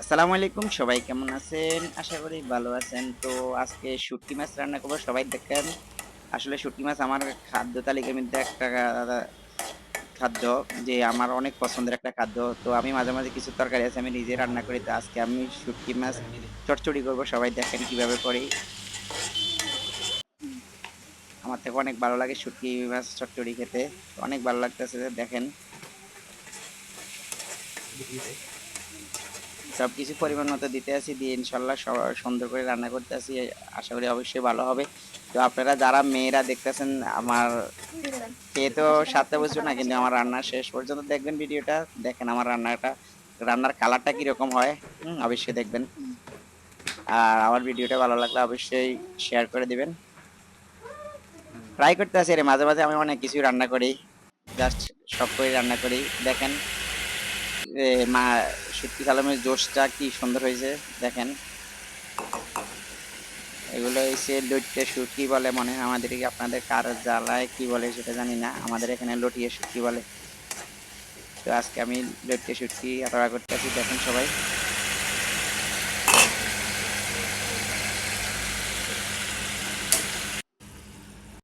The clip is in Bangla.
আসসালামু আলাইকুম, সবাই কেমন আছেন? আশা করি ভালো আছেন। তো আজকে শুটকি মাছ রান্না করব। সবাই দেখেন, আসলে শুটকি মাছ আমার খাদ্য তালিকার মধ্যে একটা খাদ্য যে আমার অনেক পছন্দের একটা খাদ্য। তো আমি মাঝে মাঝে কিছু তরকারি আছে, আমি নিজে রান্না করি। তো আজকে আমি শুটকি মাছ চটচড়ি করব। সবাই দেখেন কীভাবে করি। আমার থেকে অনেক ভালো লাগে শুটকি মাছ চটচড়ি খেতে। অনেক ভালো লাগতেছে, দেখেন। সব কিছু পরিমাণ মতো দিতে আছি, দিয়ে ইনশাল্লাহ সুন্দর করে রান্না করতে আছি, আশা করি অবশ্যই ভালো হবে। তো আপনারা যারা মেয়েরা দেখতেছেন, আমার খেয়ে তো সাতটা বুঝবে না, কিন্তু আমার রান্না শেষ পর্যন্ত দেখবেন ভিডিওটা, দেখেন আমার রান্নাটা, রান্নার কালারটা কীরকম হয় অবশ্যই দেখবেন। আর আমার ভিডিওটা ভালো লাগলে অবশ্যই শেয়ার করে দিবেন। ট্রাই করতে আছি রে, মাঝে মাঝে আমি অনেক কিছু রান্না করি জাস্ট সব করে রান্না করি, দেখেন। মা শুটকি কালামের জোশটা কি সুন্দর হয়েছে, দেখেন। এগুলো হয়েছে লটিয়ে শুটকি বলে মনে হয়, আমাদের আপনাদের কার জ্বালায় কি বলে সেটা জানি না, আমাদের এখানে লটিয়ে শুটকি বলে। তো আজকে আমি লটিয়ে শুটকি আতড়া করতে আছি দেখেন সবাই।